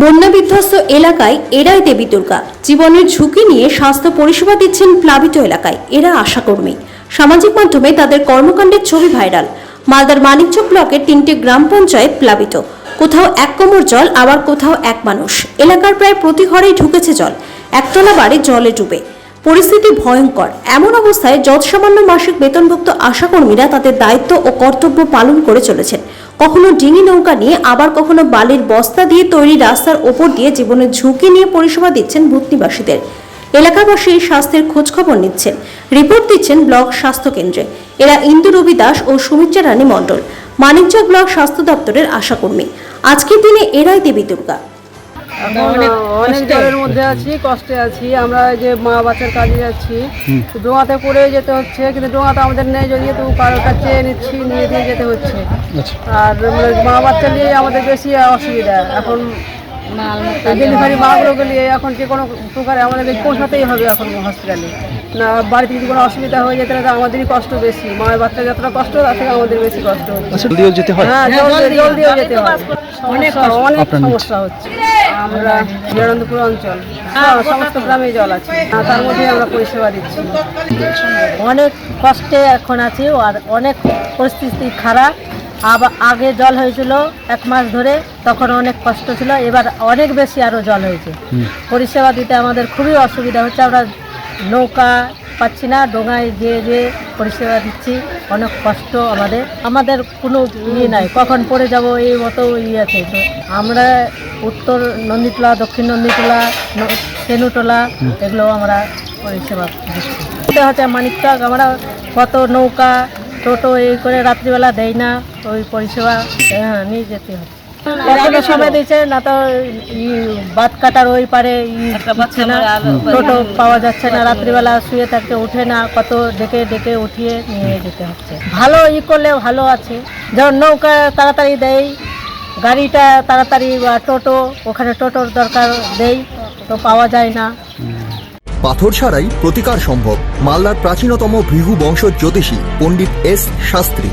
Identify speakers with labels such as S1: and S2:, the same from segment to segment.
S1: বন্যা বিধ্বস্ত এলাকায় এরাই দেবী দুর্গা। জীবনের ঝুঁকি নিয়ে স্বাস্থ্য পরিষেবা দিচ্ছেন প্লাবিত এলাকায় এরা আশাকর্মী। সামাজিক মাধ্যমে তাদের কর্মকাণ্ডের ছবি ভাইরাল। মালদার মানিকচক ব্লকের তিনটি গ্রাম পঞ্চায়েত প্লাবিত। কোথাও এক কোমর জল, আবার কোথাও এক মানুষ। এলাকার প্রায় প্রতি ঘরেই ঢুকেছে জল। একতলা বাড়ি জলে ডুবে। পরিস্থিতি ভয়ঙ্কর। এমন অবস্থায় যৎসামান্য মাসিক বেতনভুক্ত আশাকর্মীরা তাদের দায়িত্ব ও কর্তব্য পালন করে চলেছেন। কখনো ডিঙি নৌকা নিয়ে, আবার কখনো বালির বস্তা দিয়ে তৈরি রাস্তার ওপর দিয়ে জীবনের ঝুঁকি নিয়ে পরিষেবা দিচ্ছেন ভূতনিবাসীদের এলাকাবাসী স্বাস্থ্যের খোঁজখবর নিচ্ছেন। রিপোর্ট দিচ্ছেন ব্লক স্বাস্থ্য কেন্দ্রে। এরা ইন্দু রবি দাস ও সুমিত্রা রানী মণ্ডল। মানিকচক ব্লক স্বাস্থ্য দপ্তরের আশাকর্মী। আজকের দিনে এরাই দেবী দুর্গা।
S2: অনেক জলের মধ্যে আছি কষ্টে আছি। আমরা এই যে মা বাচ্চার কাজে যাচ্ছি। ডোঙাতে পড়ে যেতে হচ্ছে কিন্তু ডোঙাতে আমাদের নেই যদি তো কারোর কাছে নিচ্ছি নিয়ে দিয়ে যেতে হচ্ছে। আর মানে মা বাচ্চা নিয়ে আমাদের বেশি অসুবিধা। এখন ডেলিভারি মাগুলোকে নিয়ে এখন যে কোনো প্রকারে আমাদের পৌঁছাতেই হবে এখন হসপিটালে না বাড়িতে যদি কোনো অসুবিধা হয়ে যেতে তাহলে আমাদেরই কষ্ট বেশি। মায়ের বাচ্চা যতটা কষ্ট তার থেকে আমাদের বেশি কষ্ট হচ্ছে।
S3: আচ্ছা জলদিও যেতে হয়?
S2: হ্যাঁ যেতে হয়। অনেক অনেক সমস্যা হচ্ছে। আমরা বিরানন্দপুর অঞ্চল। সব- সমস্ত গ্রামে জল আছে। আর তার মধ্যে আমরা পরিষেবা দিচ্ছি।
S4: অনেক কষ্টে এখন আছি আর অনেক পরিস্থিতি খারাপ। আবার আগে জল হয়েছিল এক মাস ধরে তখন অনেক কষ্ট ছিল এবার অনেক বেশি আরও জল হয়েছে। পরিষেবা দিতে আমাদের খুবই অসুবিধা হচ্ছে আমরা নৌকা পাচ্ছি না ডোঙায় গিয়ে গিয়ে পরিষেবা দিচ্ছি অনেক কষ্ট আমাদের। আমাদের কোনো ইয়ে নাই কখন পড়ে যাব এই মতো ইয়ে আছে তো আমরা উত্তর নন্দীটোলা দক্ষিণ নন্দীটোলা ন- তেনুটোলা এগুলো আমরা পরিষেবা দিচ্ছি। হচ্ছে মানিকচক আমরা কত নৌকা টোটো এই করে রাত্রিবেলা দেয় না ওই পরিষেবা হ্যাঁ নিয়ে যেতে হয়। কখনো সময় দিয়েছে না তো ই বাদ কাটার ওই পারে ই দিচ্ছে না টোটো পাওয়া যাচ্ছে না রাত্রিবেলা শুয়ে থাকতে উঠে না কত ডেকে ডেকে উঠিয়ে নিয়ে যেতে হচ্ছে। ভালো ই করলে ভালো আছে যেমন নৌকা তাড়াতাড়ি দেয় গাড়িটা তাড়াতাড়ি টোটো, ওখানে টোটোর দরকার দেই তো পাওয়া যায় না।
S3: পাথর ছাড়াই প্রতিকার সম্ভব মালদার প্রাচীনতম ভৃহু বংশ জ্যোতিষী পণ্ডিত এস শাস্ত্রী।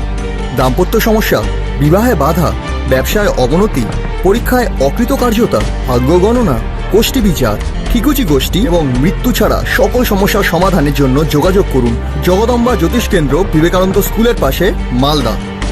S3: দাম্পত্য সমস্যা, বিবাহে বাধা, ব্যবসায় অবনতি, পরীক্ষায় অকৃতকার্যতা, ভাগ্য গণনা গোষ্ঠী বিচার, ঠিকুচি গোষ্ঠী এবং মৃত্যু ছাড়া সকল সমস্যার সমাধানের জন্য যোগাযোগ করুন জগদম্বা জ্যোতিষ কেন্দ্র বিবেকানন্দ স্কুলের পাশে, Malda.